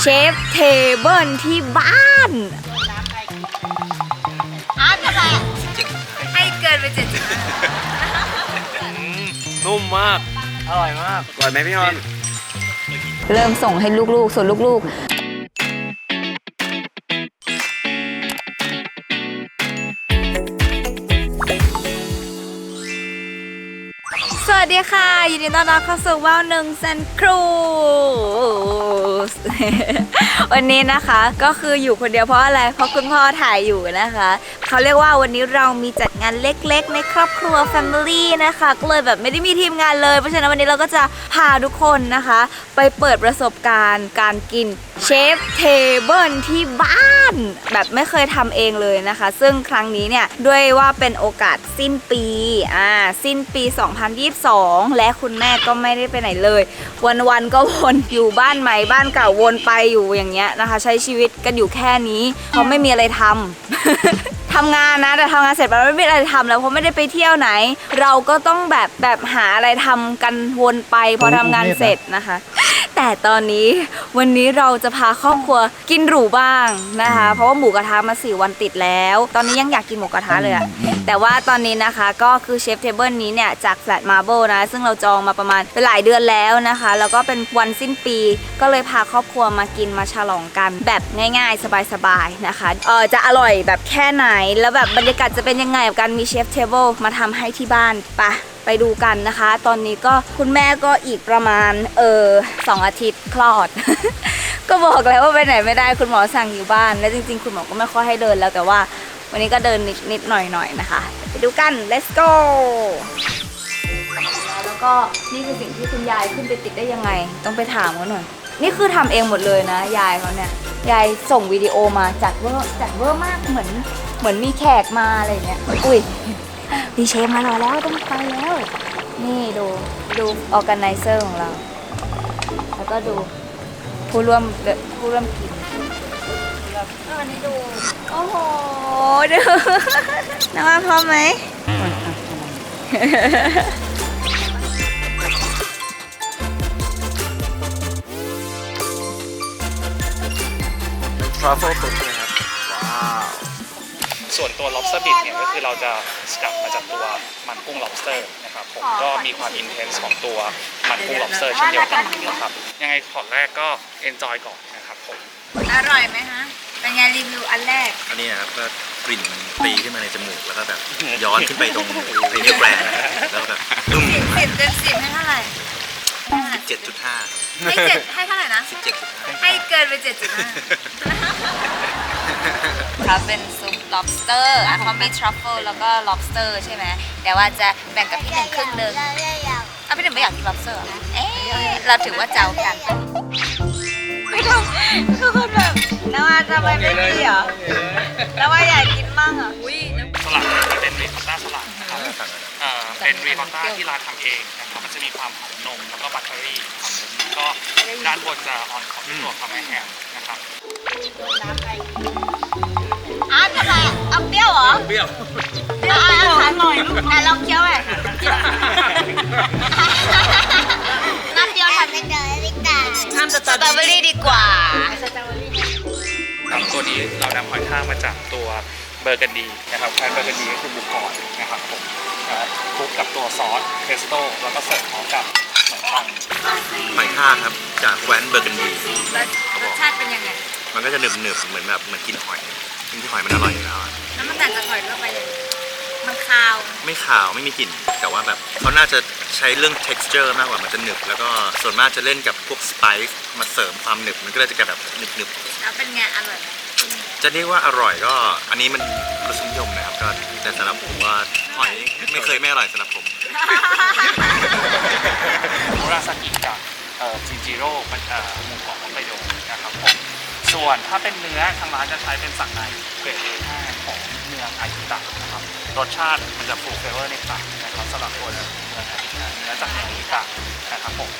เชฟเทเบิลที่บ้านอาร์ตทำไมอะให้เกินไปเจ็ดจุดนุ่มมาก อร่อยมาก อร่อยไหมพี่ฮอน เริ่มส่งให้ลูกๆ ส่วนลูกๆ สวัสดีค่ะ ยินดีต้อนรับเข้าสู่ว่าวหนึ่งเซนครูสวันนี้นะคะก็คืออยู่คนเดียวเพราะอะไร เพราะคุณพ่อถ่ายอยู่นะคะ เขาเรียกว่าวันนี้เรามีจัดงานเล็กๆ ในครอบครัว Family นะคะก็เลยแบบไม่ได้มีทีมงานเลย เพราะฉะนั้นวันนี้เราก็จะพาทุกคนนะคะ ไปเปิดประสบการณ์การกินเชฟเทเบิลที่บ้าน แบบไม่เคยทำเองเลยนะคะ ซึ่งครั้งนี้เนี่ยด้วยว่าเป็นโอกาสสิ้นปีอ่าสิ้นปี 2022 และคุณแม่ก็ไม่ได้ไปไหนเลย วันๆก็วนอยู่บ้านใหม่บ้านเก่าวนไปอยู่อย่างเงี้ยนะคะ ใช้ชีวิตกันอยู่แค่นี้เพราะไม่มีอะไรทำ ทำงานนะแต่ทำงานเสร็จแล้วไม่มีอะไรทำแล้วเพราะไม่ได้ไปเที่ยวไหน เราก็ต้องแบบแบบหาอะไรทำกันวนไปพอทำงานเสร็จนะคะ แต่ตอนนี้วันนี้เราจะพาครอบครัวกินหรูบ้างนะคะ เพราะว่าหมูกระทะมาสี่วันติดแล้ว ตอนนี้ยังอยากกินหมูกระทะเลยอะ แต่ว่าตอนนี้นะคะก็คือเชฟเทเบิลนี้เนี่ยจากแฟลตมาร์เบลนะ ซึ่งเราจองมาประมาณเป็นหลายเดือนแล้วนะคะ แล้วก็เป็นวันสิ้นปี ก็เลยพาครอบครัวมากินมาฉลองกันแบบง่ายๆ สบายๆนะคะเออจะอร่อยแบบแค่ไหน แล้วแบบบรรยากาศจะเป็นยังไงกับการมีเชฟเทเบิลมาทำให้ที่บ้านปะไปดูกันนะคะ ตอนนี้ก็คุณแม่ก็อีกประมาณเออสองอาทิตย์คลอด ก็บอกแล้วว่าไปไหนไม่ได้คุณหมอสั่งอยู่บ้าน และจริงๆ คุณหมอก็ไม่ค่อยให้เดินแล้วแต่ว่า วันนี้ก็เดินนิดนิดหน่อยๆนะคะ ไปดูกัน let's go แล้วก็นี่คือสิ่งที่คุณยายขึ้นไปติดได้ยังไง ต้องไปถามเขาหน่อย นี่คือทำเองหมดเลยนะ ยายเขาเนี่ย ยายส่งวิดีโอมาจัดเวอร์จัดเวอร์มากเหมือน เหมือนมีแขกมาอะไรเงี้ย อุ้ยดีเชฟมารอแล้วต้องไปแล้ว นี่ดูดูออ g a แก z เซอร์ของเรา แล้วก็ดูผู้ร่วมผู้ร่วมกิน วันนี้ดูโอ้โหดูน้องว่าพร้อมไหมทรัฟเฟิลตุ๊กนะครับว้าวส่วนตัว lobster bit เนี่ยก็คือเราจะสกัดมาจากตัวมันกุ้ง lobster นะครับผมก็มีความ intense ของตัวมันกุ้ง lobster เช่นเดียวกันนะครับยังไงขอแรกก็ enjoy ก่อนนะครับ ผม อร่อยไหมฮะ เป็นไงรีวิวอันแรก อันนี้นะครับก็กลิ่นมันตีขึ้นมาในจมูกแล้วก็แบบย้อนขึ้นไปตรงเพเนียแกรนแล้วก็แบบนุ่มสิบสิบเต็มสิบให้เท่าไหร่เจ็ดจุดห้าให้เจ็ดให้เท่าไหร่นะเจ็ดจุดห้าให้เกินไปเจ็ดจุดห้าครับเป็นซุป lobster อะเขามี truffle แล้วก็ lobster ใช่ไหมแต่ว่าจะแบ่งกับพี่หนึ่งครึ่งหนึ่งอะพี่หนึ่งไม่อยากกิน lobster เหรอเอ๊ะเราถือว่าเจ้ากันไม่ต้อง ทุกคนแบบนว่าทำไมไม่ดีเหรอแล้วว่าอยากกินมั่งอะอุ้ยสลัดจะเป็นรีคอตต้าสลัดนะครับเอ่อเป็นรีคอตต้าที่ร้านทำเองนะครับมันจะมีความหอมนมแล้วก็บัตเตอรี่ของนมแล้วก็ด้านบนจะออนคอฟฟี่ตัวทำให้แฮมนะครับอาร์ตทำไมอะเอาเปรี้ยวเหรอเปรี้ยวอะอะขายหน่อยลูกอะลองเคี้ยวไป น้ำเดียวทำไม่ได้ไม่ได้ทำสตรอเบอรี่ดีกว่า ครับตัวนี้เรานำหอยทากมาจากตัวเบอร์กันดีนะครับแคนเบอร์กันดีก็คือบุกก่อนนะครับผมเอ่อคลุกกับตัวซอสเพสโต้แล้วก็เสิร์ฟพร้อมกับขนมปังหอยทากครับ จากแคว้นเบอร์กันดี แล้วรสชาติเป็นยังไงมันก็จะหนึบหนึบๆเหมือนแบบเหมือนกินหอยจริงที่หอยมันอร่อยอยู่แล้วอะ แล้วมันต่างจากหอยทั่วไปเลย มันคาว ไม่ขาวไม่มีกลิ่น แต่ว่าแบบเขาน่าจะใช้เรื่อง texture มากกว่ามันจะหนึบ แล้วก็ส่วนมากจะเล่นกับพวก spice มาเสริมความหนึบ มันก็เลยจะกลายแบบหนึบหนึบแล้วเป็นไงอร่อยไหมๆจะเรียกว่าอร่อยก็อันนี้มันรสนิยมนะครับก็แต่สำหรับผมว่าหอยไม่เคยไม่อร่อยสำหรับผมมูราซากิกับเอ่อจินจิโร่เป็นเอ่อหมูกรอบฮอกไกโดนะครับผม ส่วนถ้าเป็นเนื้อทางร้านจะใช้เป็นสันในเกรด A5 ของเมืองอายุตะนะครับรสชาติมันจะฟูลเฟเวอร์ในปากนะครับสำหรับตัวเนื้อเมืองอายุตะเนื้อจากเมืองอายุตะนะครับผม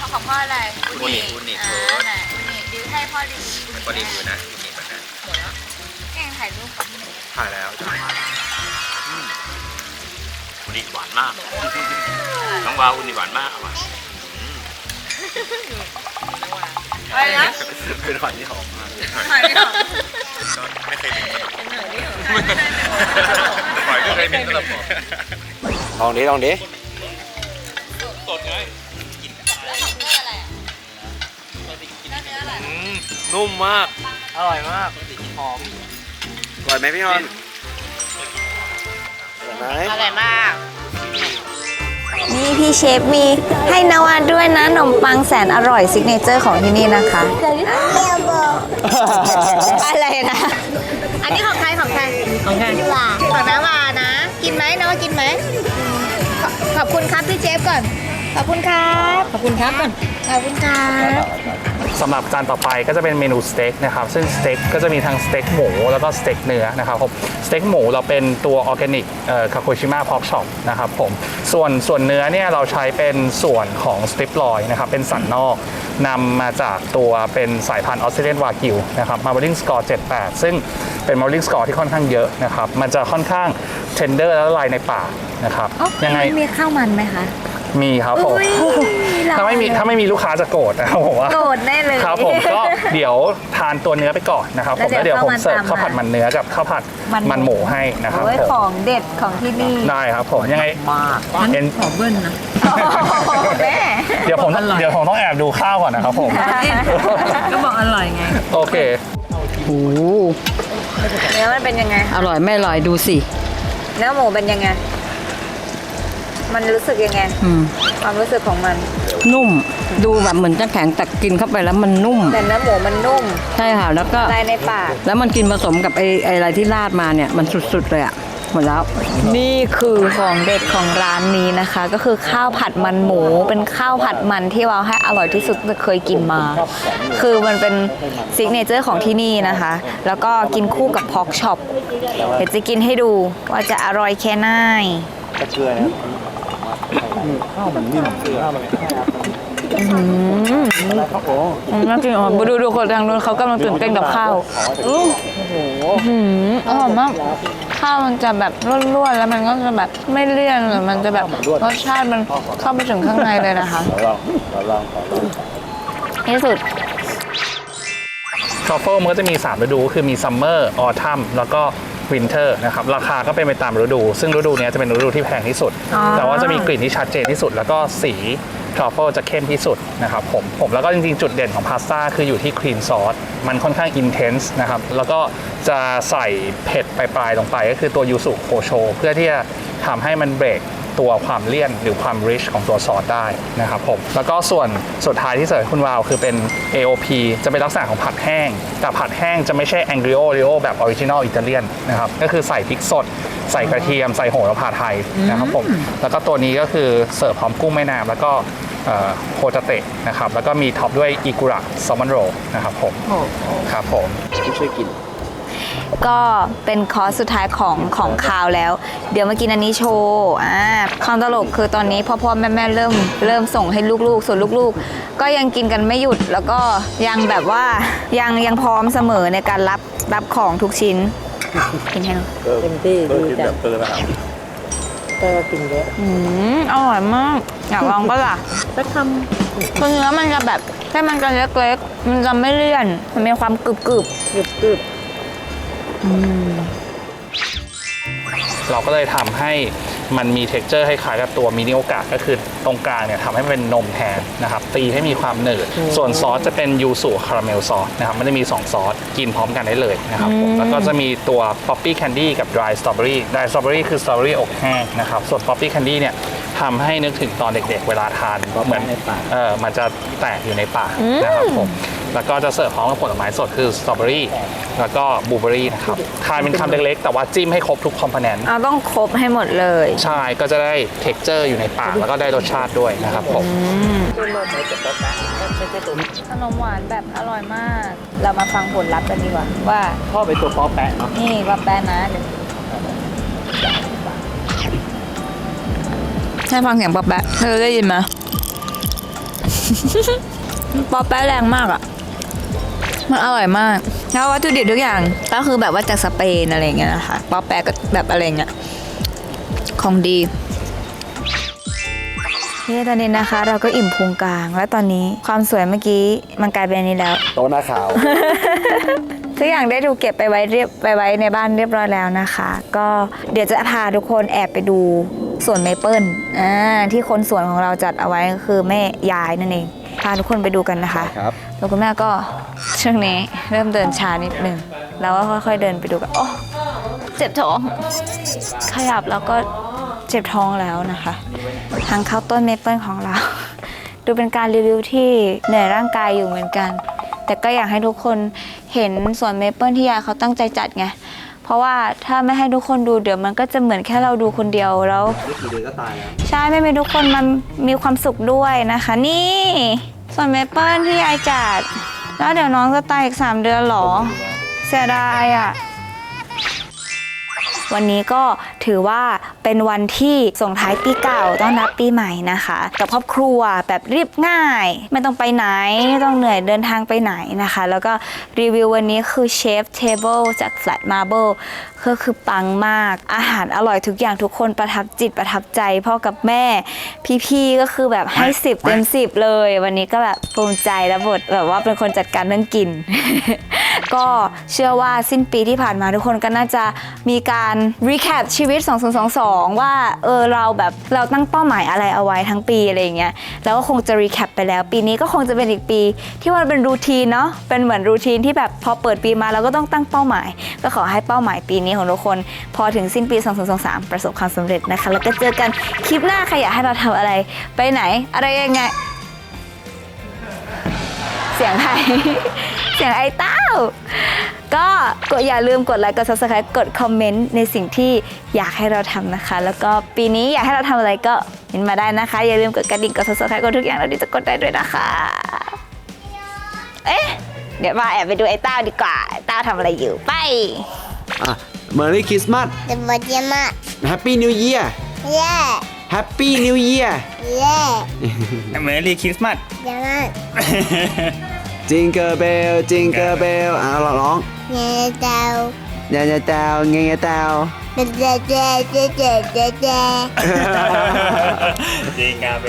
พ่อของพ่ออะไรอุนิอุนิอ่าโทษไหนอุนิดิวให้พ่อดีพอดีมือนะนี่แบบนั้นเดี๋ยวนะแกงถ่ายรูปกับพี่หนึ่งถ่ายแล้วจ้ะอุนิหวานมาก น้องวาวอุนิหวานมากอร่อยนะว่า อะไรนะเป็นหอยที่หอมมากหอยไม่หอมก็ไม่เคยเห็นหอยก็เคยเป็นสำหรับผมลองดิลองดิสดไงอืมนุ่มมาก อร่อยมาก หอม อร่อยไหมพี่ฮอนอร่อยไหมอร่อยมาก นี่พี่เชฟมีให้นาวาด้วยนะขนมปังแสนอร่อยซิกเนเจอร์ของที่นี่นะคะ อะไรนะ อันนี้ของใครของใครของใครว่าของน้าวานะ กินไหมน้าวากินไหมขอขอบคุณครับพี่เจฟก่อน ขอบคุณครับขอบคุณครับก่อนขอบคุณครับสำหรับจานต่อไปก็จะเป็นเมนูสเต็กนะครับซึ่งสเต็กก็จะมีทั้งสเต็กหมูแล้วก็สเต็กเนื้อนะครับผมสเต็กหมูเราเป็นตัวออร์แกนิกคาโคชิม a พอกช็อปนะครับผมส่วนส่วนเนื้อเนี่ยเราใช้เป็นส่วนของสติปลอยนะครับเป็นสันนอกนำมาจากตัวเป็นสายพันธุ์ออสเตรเลียนวากิวนะครับมาร์บลิงสกอร์78 ซึ่งเป็นมาร์บลิงสกอร์ที่ค่อนข้างเยอะนะครับมันจะค่อนข้างเทนเดอร์และละลายในปากนะครับยังไง มีข้าวมันไหมคะ มีครับผม อุ๊ยถ้าไม่มีถ้าไม่มีลูกค้าจะโกรธนะครับผมว่า โกรธแน่เลย ครับผมก็เดี๋ยวทานตัวเนื้อไปก่อนนะครับผมแล้แล้ววเดี๋เดี๋ยยววผมเสิร์ฟข้าข้าววมันผัดมันเนื้อกับข้าวผัดมันหมู มันหมูให้นะครับโอ้ยผมของเด็ดของที่นี่ได้ครับผมยังไงเอ็น ขอเบิ้ลนะแม่ เดี๋ยวผมเดี๋ยวผมต้องแอบดูข้าวก่อนนะครับผม ก็บอกอร่อยไง โอเค โอ้โหเนื้อมันเป็นยังไง อร่อยไม่อร่อยดูสิ เนื้อหมูเป็นยังไง มันรู้สึกยังไงอืมความรู้สึกของมัน นุ่ม ดูแบบเหมือนจะแข็งแต่กินเข้าไปแล้วมันนุ่ม แต่เนื้อหมูมันนุ่มใช่ค่ะ แล้วก็ลายในปาก แล้วมันกินผสมกับไอ้ไอ้อะไรที่ราดมาเนี่ยมันสุดๆเลยอะหมดแล้ว นี่คือของเด็ดของร้านนี้นะคะ ก็คือข้าวผัดมันหมู เป็นข้าวผัดมันที่เราให้อร่อยที่สุดที่เคยกินมา คือมันเป็นซิกเนเจอร์ของที่นี่นะคะ แล้วก็กินคู่กับพอกช็อปเดี๋ยวจะกินให้ดูว่าจะอร่อยแค่ไหนกระเชือนะ ข้าวมันนิ่มข้าวมันอืมน่ากินอะดูดูคนทางนู้นเขากำลังตื่นเต้นกับข้าวอือหืออร่อยมาก ข้าวมันจะแบบร่วนๆ แล้วมันก็จะแบบไม่เลี่ยนหรือมันจะแบบรสชาติมันเข้าไปถึงข้างในเลยนะคะลองลองลองที่สุดทรัฟเฟิลมันก็จะมี 3 ฤดู คือมีซัมเมอร์ ออทัมแล้วก็ วินเทอร์นะครับราคาก็เป็นไปตามฤดู ซึ่งฤดูเนี้ยจะเป็นฤดูที่แพงที่สุด อ๋อ แต่ว่าจะมีกลิ่นที่ชัดเจนที่สุด แล้วก็สีทรัฟเฟิลจะเข้มที่สุดนะครับผมผมแล้วก็จริงๆ จุดเด่นของพาสต้าคืออยู่ที่ครีมซอสมันค่อนข้างอินเทนส์นะครับแล้วก็จะใส่เผ็ดปลายๆลงไป ก็คือตัวยูสุโคโชเพื่อที่จะทำให้มันเบรก ตัวความเลี่ยนหรือความ rich ของตัวซอสได้นะครับผมแล้วก็ส่วนสุดท้ายที่เสิร์ฟให้คุณวาวคือเป็น AOP จะเป็นลักษณะของผัดแห้ง แต่ผัดแห้งจะไม่ใช่ Angrio Rio แบบออริจินอลอิตาเลียนนะครับก็คือใส่พริกสดใส่กระเทียมใส่โหระพาไทยนะครับผมแล้วก็ตัวนี้ก็คือเสิร์ฟพร้อมกุ้งแม่น้ำแล้วก็โคตาเตะนะครับแล้วก็มีท็อปด้วยอิกุระแซลมอนโรนะครับผมครับผมที่ช่วยกิน ก็เป็นคอร์สสุดท้ายของของคาวแล้ว เดี๋ยวมากินอันนี้โชว์อ่าความตลกคือตอนนี้พ่อพ่อแม่แม่เริ่มเริ่มส่งให้ลูกๆ ส่วนลูกๆ ก็ยังกินกันไม่หยุดแล้วก็ยังแบบว่ายังยังพร้อมเสมอในการรับรับของทุกชิ้นกินให้หน่อยเต็มที่ดีจัแบงบเติมนะครับแต่ว่ากินเยอะอืมอร่อยมากอยากลองปะล่ะสักคคือเนื้อมันจะแบบแค่มันจะเล็กๆมันจะไม่เลี่ยนมันมีความกรึบำกรึบกรึบ เราก็เลยทำให้มันมีเท็กเจอร์คล้ายๆกับตัวมินิโอกะก็คือตรงกลางเนี่ยทำให้มันเป็นนมแทนนะครับ ตีให้มีความหนืด ส่วนซอสจะเป็นยูสุคาราเมลซอสนะครับมันจะมี 2 ซอส กินพร้อมกันได้เลยนะครับผมแล้วก็จะมีตัวป๊อปปี้แคนดี้กับ dry strawberry dry strawberry คือสตรอเบอรี่อบแห้งนะครับ ส่วนป๊อปปี้แคนดี้เนี่ยทำให้นึกถึงตอนเด็กๆ เวลาทานเหมือนเออมันจะแตกอยู่ในปากนะครับผม แล้วก็จะเสิร์ฟพร้อมกับผลไม้สดคือสตรอเบอรี่แล้วก็บลูเบอรี่นะครับทานเป็นคำเล็กๆ แต่ว่าจิ้มให้ครบทุกคอมโพเนนต์ๆเอาต้องครบให้หมดเลย ใช่ก็จะได้เท็กเจอร์อยู่ในปากแล้วก็ได้รสชาติด้วยนะครับผมขนมหวานแบบอร่อยมาก เรามาฟังผลลัพธ์กันดีกว่าว่าพ่อเป็นตัวป๊อปแปะเนาะนี่ว่าแป้นะเดี๋ยวให้ฟังเสียงป๊อปแปะเธอได้ยินไหมป๊อปแปะแรงมากอะ มันอร่อยมาก แล้ววัตถุดิบทุกอย่างก็คือแบบว่าจากสเปนอะไรอย่างเงี้ยนะคะป๊อปแปะก็แบบอะไรเงี้ยของดีตอนนี้นะคะ เราก็อิ่มพุงกลาง แล้วตอนนี้ความสวยเมื่อกี้มันกลายเป็นอันนี้แล้ว โต๊ะหน้าขาว ทุกอย่างได้ถูกเก็บไปไว้เรียบไปไว้ในบ้านเรียบร้อยแล้วนะคะ ก็เดี๋ยวจะพาทุกคนแอบไปดูสวนเมเปิลอ่าที่คนสวนของเราจัดเอาไว้ก็คือแม่ยายนั่นเอง พาทุกคนไปดูกันนะคะครับแล้วคุณแม่ก็ช่วงนี้เริ่มเดินช้านิดนึงแล้วก็ค่อยๆเดินไปดูกันโอ้เจ็บท้อง ขยับแล้วก็เจ็บท้องแล้วนะคะ ทางเข้าต้นเมเปิลของเรา ดูเป็นการรีวิวที่เหนื่อยร่างกายอยู่เหมือนกัน แต่ก็อยากให้ทุกคนเห็นสวนเมเปิลที่ยายเขาตั้งใจจัดไงเพ ราะว่าถ้าไม่ให้ทุกคนดูเดี๋ยวมันก็จะเหมือนแค่เราดูคนเดียวแล้วนี่กี่เดือนก็ตายแล้ว ใช่ไม่มีทุกคนมันมีความสุขด้วยนะคะ นี่ ส่วนเมเปิลที่ยายจัด แล้วเดี๋ยวน้องจะตายอีก 3 เดือนเหรอ เสียดายอะ วันนี้ก็ถือว่า เป็นวันที่ส่งท้ายปีเก่าต้อนรับปีใหม่นะคะ กับครอบครัวแบบเรียบง่าย ไม่ต้องไปไหน ไม่ต้องเหนื่อยเดินทางไปไหนนะคะ แล้วก็รีวิววันนี้คือเชฟเทเบิลจาก Flat Marble ก็คือปังมากอาหารอร่อยทุกอย่างทุกคนประทับจิตประทับใจพ่อกับแม่ พี่ๆก็คือแบบให้10เต็ม10เลย วันนี้ก็แบบภูมิใจและบทแบบว่าเป็นคนจัดการเรื่องกิน ก็เชื่อว่าสิ้นปีที่ผ่านมาทุกคนก็น่าจะมีการ recap ชีวิต 2022 ว่าเออเราแบบเราตั้งเป้าหมายอะไรเอาไว้ทั้งปีอะไรอย่างเงี้ยแล้วก็คงจะ recap ไปแล้ว ปีนี้ก็คงจะเป็นอีกปี ที่มันเป็นรูทีนเนาะเป็นเหมือนรูทีนที่แบบพอเปิดปีมาเราก็ต้องตั้งเป้าหมาย ก็ขอให้เป้าหมายปีนี้ของทุกคน พอถึงสิ้นปี 2023 ประสบความสำเร็จนะคะ แล้วก็เจอกันคลิปหน้าใครอยากให้เราทำอะไรไปไหนอะไรยังไง เสียงใคร สียงไอ้เต้า ก็กดอย่าลืมกดไลค์กด subscribe กดคอมเมนต์ในสิ่งที่อยากให้เราทำนะคะ แล้วก็ปีนี้อยากให้เราทำอะไรก็เห็นมาได้นะคะ อย่าลืมกดกระดิ่งกด subscribe กดทุกอย่างเราดีจะกดได้ด้วยนะคะ เอ๊ะ เดี๋ยวมาแอบไปดูไอ้เต้าดีกว่าไอ้เต้าทำอะไรอยู่ไป อะ Merry Christmas จะมาเยี่ยมอะ Happy New Year เย่ Happy New Year เย่ Merry Christmas เยี่ ยมอะ Jingle Bell Jingle Bell อะเราร้องเย่เจ้าเงี้ยเต้าเงี้ยเต้าเจ๊เจ๊เจ๊เจ๊เจ๊เจ๊จริงครับเบ